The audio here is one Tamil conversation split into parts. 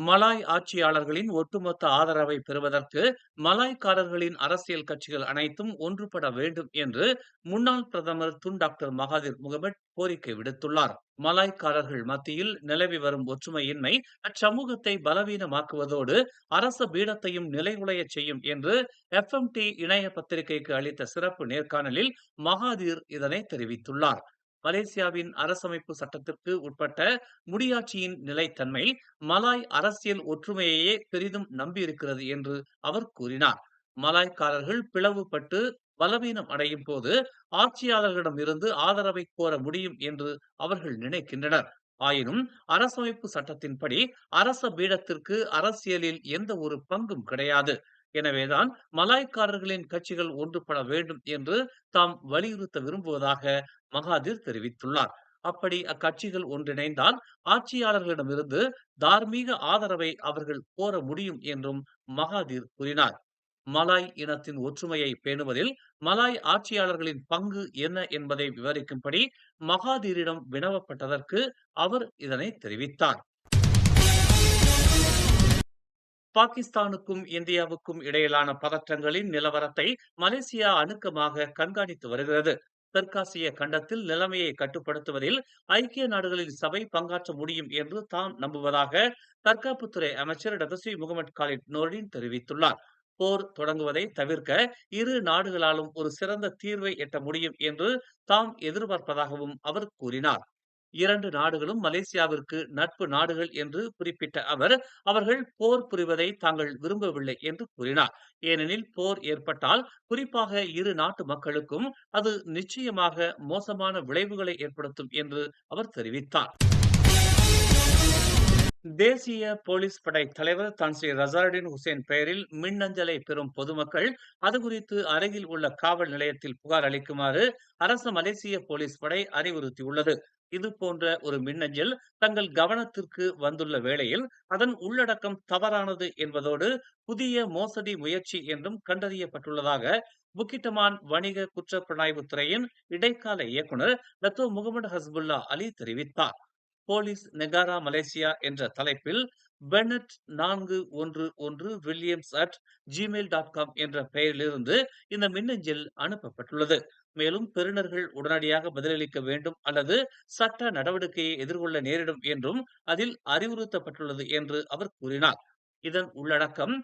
மலாய் ஆட்சியாளர்களின் ஒட்டுமொத்த ஆதரவை பெறுவதற்கு மலாய்க்காரர்களின் அரசியல் கட்சிகள் அனைத்தும் ஒன்றுபட வேண்டும் என்று முன்னாள் பிரதமர் துன் டாக்டர் மகாதிர் முகமட் கோரிக்கை விடுத்துள்ளார். மலாய்க்காரர்கள் மத்தியில் நிலவி வரும் ஒற்றுமையின்மை அச்சமூகத்தை பலவீனமாக்குவதோடு அரச பீடத்தையும் நிலைகுலைய செய்யும் என்று எஃப்எம்டி இணைய பத்திரிகைக்கு அளித்த சிறப்பு நேர்காணலில் மகாதீர் இதனை தெரிவித்துள்ளார். மலேசியாவின் அரசமைப்பு சட்டத்திற்கு உட்பட்ட முடியாட்சியின் நிலைத்தன்மை மலாய் அரசியல் ஒற்றுமையையே பெரிதும் நம்பியிருக்கிறது என்று அவர் கூறினார். மலாய்க்காரர்கள் பிளவுபட்டு பலவீனம் அடையும் போது ஆட்சியாளர்களிடம் இருந்து ஆதரவை கோர முடியும் என்று அவர்கள் நினைக்கின்றனர். ஆயினும் அரசமைப்பு சட்டத்தின்படி அரச பீடத்திற்கு அரசியலில் எந்த ஒரு பங்கும் கிடையாது. எனவேதான் மலாய்க்காரர்களின் கட்சிகள் ஒன்றுபட வேண்டும் என்று தாம் வலியுறுத்த விரும்புவதாக மகாதிர் தெரிவித்துள்ளார் அப்படி அக்கட்சிகள் ஒன்றிணைந்தால் ஆட்சியாளர்களிடமிருந்து தார்மீக ஆதரவை அவர்கள் கோர முடியும் என்றும் மகாதீர் கூறினார். மலாய் இனத்தின் ஒற்றுமையை பேணுவதில் மலாய் ஆட்சியாளர்களின் பங்கு என்ன என்பதை விவரிக்கும்படி மகாதீரிடம் வினவப்பட்டதற்கு அவர் இதனை தெரிவித்தார். பாகிஸ்தானுக்கும் இந்தியாவுக்கும் இடையிலான பதற்றங்களின் நிலவரத்தை மலேசியா அணுக்கமாக கண்காணித்து வருகிறது. தெற்காசிய கண்டத்தில் நிலைமையை கட்டுப்படுத்துவதில் ஐக்கிய நாடுகளின் சபை பங்காற்ற முடியும் என்று தாம் நம்புவதாக தற்காப்புத்துறை அமைச்சர் டதஸ்ரீ முகமது காலித் நோரின் தெரிவித்துள்ளார். போர் தொடங்குவதை தவிர்க்க இரு நாடுகளாலும் ஒரு சிறந்த தீர்வை எட்ட முடியும் என்று தாம் எதிர்பார்ப்பதாகவும் அவர் கூறினார். இரண்டு நாடுகளும் மலேசியாவிற்கு நட்பு நாடுகள் என்று குறிப்பிட்ட அவர் அவர்கள் போர் புரிவதை தாங்கள் விரும்பவில்லை என்று கூறினார். ஏனெனில் போர் ஏற்பட்டால் குறிப்பாக இரு நாட்டு மக்களுக்கும் அது நிச்சயமாக மோசமான விளைவுகளை ஏற்படுத்தும் என்று அவர் தெரிவித்தார். தேசிய போலீஸ் படை தலைவர் தான் ஸ்ரீ ரசாருடின் ஹுசேன் பெயரில் மின்னஞ்சலை பெறும் பொதுமக்கள் அது குறித்து அருகில் உள்ள காவல் நிலையத்தில் புகார் அளிக்குமாறு அரச மலேசிய போலீஸ் படை அறிவுறுத்தியுள்ளது. இது போன்ற ஒரு மின்னஞ்சல் தங்கள் கவனத்திற்கு வந்துள்ள வேளையில் அதன் உள்ளடக்கம் தவறானது என்பதோடு புதிய மோசடி முயற்சி என்றும் கண்டறியப்பட்டுள்ளதாக புக்கிட்டமான் வணிக குற்றப்புலனாய்வு துறையின் இடைக்கால இயக்குனர் லத்தோ முகமது ஹஸ்புல்லா அலி தெரிவித்தார். போலீஸ் நெகாரா மலேசியா என்ற தலைப்பில் பெனட் நான்கு ஒன்று ஒன்று Williams at Gmail dot com என்ற பெயரிலிருந்து இந்த மின்னஞ்சல் அனுப்பப்பட்டுள்ளது. மேலும் பெறுநர்கள் உடனடியாக பதிலளிக்க வேண்டும் அல்லது சட்ட நடவடிக்கையை எதிர்கொள்ள நேரிடும் என்றும் அதில் அறிவுறுத்தப்பட்டுள்ளது என்று அவர் கூறினார். இதன் உள்ளடக்கம்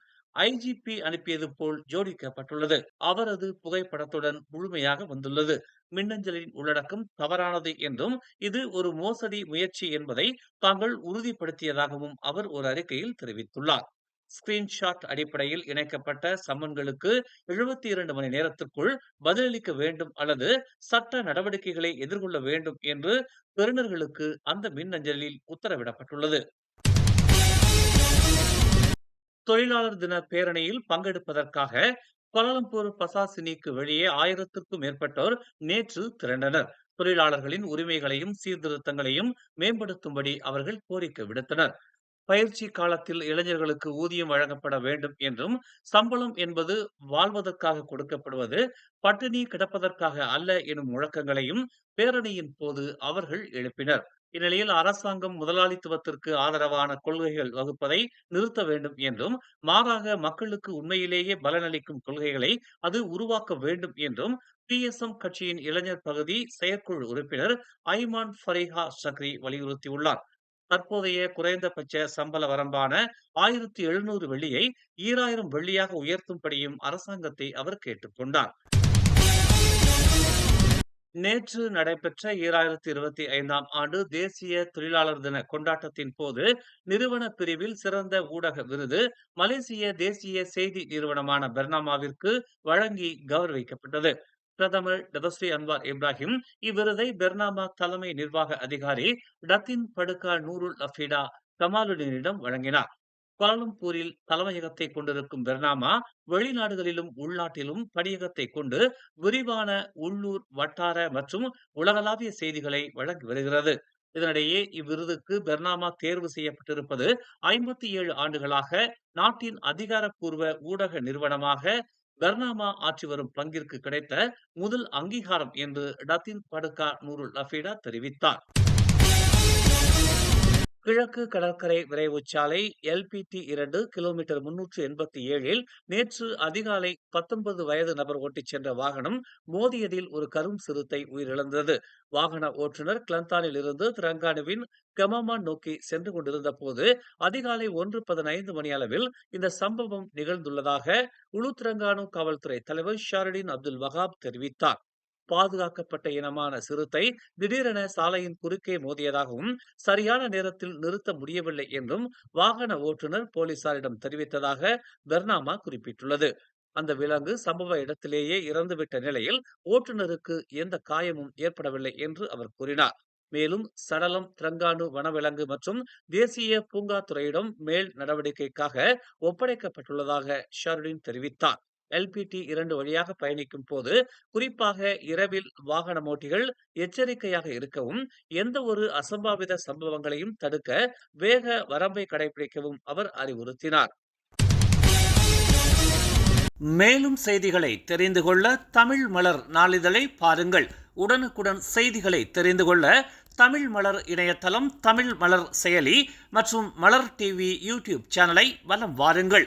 ஐஜிபி அனுப்பியது போல் ஜோடிக்கப்பட்டுள்ளது. அவரது புகைப்படத்துடன் முழுமையாக வந்துள்ளது. மின்னஞ்சலின் உள்ளடக்கம் தவறானது என்றும் இது ஒரு மோசடி முயற்சி என்பதை தாங்கள் உறுதிப்படுத்தியதாகவும் அவர் ஒரு அறிக்கையில் தெரிவித்துள்ளார். ஸ்கிரீன்ஷாட் அடிப்படையில் இணைக்கப்பட்ட சம்மன்களுக்கு எழுபத்தி இரண்டு மணி நேரத்திற்குள் பதிலளிக்க வேண்டும் அல்லது சட்ட நடவடிக்கைகளை எதிர்கொள்ள வேண்டும் என்று பெறுநர்களுக்கு அந்த மின்னஞ்சலில் உத்தரவிடப்பட்டுள்ளது. தொழிலாளர் தின பேரணியில் பங்கெடுப்பதற்காக கோலாலம்பூர் பசாசினிக்கு வெளியே ஆயிரத்திற்கும் மேற்பட்டோர் நேற்று திரண்டனர். தொழிலாளர்களின் உரிமைகளையும் சீர்திருத்தங்களையும் மேம்படுத்தும்படி அவர்கள் கோரிக்கை விடுத்தனர். பயிற்சி காலத்தில் இளைஞர்களுக்கு ஊதியம் வழங்கப்பட வேண்டும் என்றும் சம்பளம் என்பது வாழ்வதற்காக கொடுக்கப்படுவது பட்டினி கிடப்பதற்காக அல்ல எனும் முழக்கங்களையும் பேரணியின் போது அவர்கள் எழுப்பினர். இந்நிலையில் அரசாங்கம் முதலாளித்துவத்திற்கு ஆதரவான கொள்கைகள் வகுப்பதை நிறுத்த வேண்டும் என்றும் மாறாக மக்களுக்கு உண்மையிலேயே பலனளிக்கும் கொள்கைகளை அது உருவாக்க வேண்டும் என்றும் பி எஸ் எம் கட்சியின் இளைஞர் பகுதி செயற்குழு உறுப்பினர் ஐமான் ஃபரிஹா சக்ரி வலியுறுத்தியுள்ளார். தற்போதைய குறைந்தபட்ச சம்பள வரம்பான ஆயிரத்தி எழுநூறு வெள்ளியை ஈராயிரம் வெள்ளியாக உயர்த்தும்படியும் அரசாங்கத்தை அவர் கேட்டுக்கொண்டார் நேற்று நடைபெற்ற ஈராயிரத்தி இருபத்தி ஐந்தாம் ஆண்டு தேசிய தொழிலாளர் தின கொண்டாட்டத்தின் போது நிறுவன பிரிவில் சிறந்த ஊடக விருது மலேசிய தேசிய செய்தி நிறுவனமான பெர்னாமாவிற்கு வழங்கி கௌரவிக்கப்பட்டது. பிரதமர் டபஸ்ரீ அன்வார் இப்ராஹிம் இவ்விருதை பெர்னாமா தலைமை நிர்வாக அதிகாரி டத்தின் படுகா நூருல் அஃபீடா கமாலுடீனிடம் வழங்கினார். கோலாலம்பூரில் தலைமையகத்தை கொண்டிருக்கும் பெர்னாமா வெளிநாடுகளிலும் உள்நாட்டிலும் பணியகத்தை கொண்டு விரிவான உள்ளூர் வட்டார மற்றும் உலகளாவிய செய்திகளை வழங்கி வருகிறது. இதனிடையே இவ்விருதுக்கு பெர்னாமா தேர்வு செய்யப்பட்டிருப்பது ஐம்பத்தி ஏழு ஆண்டுகளாக நாட்டின் அதிகாரப்பூர்வ ஊடக நிறுவனமாக பெர்னாமா ஆற்றி வரும் பங்கிற்கு கிடைத்த முதல் அங்கீகாரம் என்று டத்தின் படுகா நூருல் அஃபீடா தெரிவித்தார். கிழக்கு கடற்கரை விரைவுச்சாலை எல்பிடி இரண்டு கிலோமீட்டர் முன்னூற்று எண்பத்தி ஏழில் நேற்று அதிகாலை பத்தொன்பது வயது நபர் ஓட்டிச் சென்ற வாகனம் மோதியதில் ஒரு கரும் சிறுத்தை உயிரிழந்தது. வாகன ஓட்டுநர் கிளந்தானில் இருந்து திரங்கானுவின் கமமான் நோக்கி சென்று கொண்டிருந்த போது அதிகாலை ஒன்று பதினைந்து மணி அளவில் இந்த சம்பவம் நிகழ்ந்துள்ளதாக உளுத்திரங்கானு காவல்துறை தலைவர் ஷாரடின் அப்துல் வகாப் தெரிவித்தார். பாதுகாக்கப்பட்ட இனமான சிறுத்தை திடீரென சாலையின் குறுக்கே மோதியதாகவும் சரியான நேரத்தில் நிறுத்த முடியவில்லை என்றும் வாகன ஓட்டுநர் போலீசாரிடம் தெரிவித்ததாக பெர்னாமா குறிப்பிட்டுள்ளது. அந்த விலங்கு சம்பவ இடத்திலேயே இறந்துவிட்ட நிலையில் ஓட்டுநருக்கு எந்த காயமும் ஏற்படவில்லை என்று அவர் கூறினார். மேலும் சடலம் திரங்கானு வனவிலங்கு மற்றும் தேசிய பூங்கா துறையிடம் மேல் நடவடிக்கைக்காக ஒப்படைக்கப்பட்டுள்ளதாக ஷருடின் தெரிவித்தார். எல்பிடி இரண்டு வழியாக பயணிக்கும் போது குறிப்பாக இரவில் வாகனம் ஓட்டிகள் எச்சரிக்கையாக இருக்கவும் எந்த ஒரு அசம்பாவித சம்பவங்களையும் தடுக்க வேக வரம்பை கடைபிடிக்கவும் அவர் அறிவுறுத்தினார். மேலும் செய்திகளை தெரிந்து கொள்ள தமிழ் மலர் நாளிதழை பாருங்கள். உடனுக்குடன் செய்திகளை தெரிந்து கொள்ள தமிழ் மலர் இணையதளம் தமிழ் மலர் செயலி மற்றும் மலர் டிவி யூடியூப் சேனலை வலம் வாருங்கள்.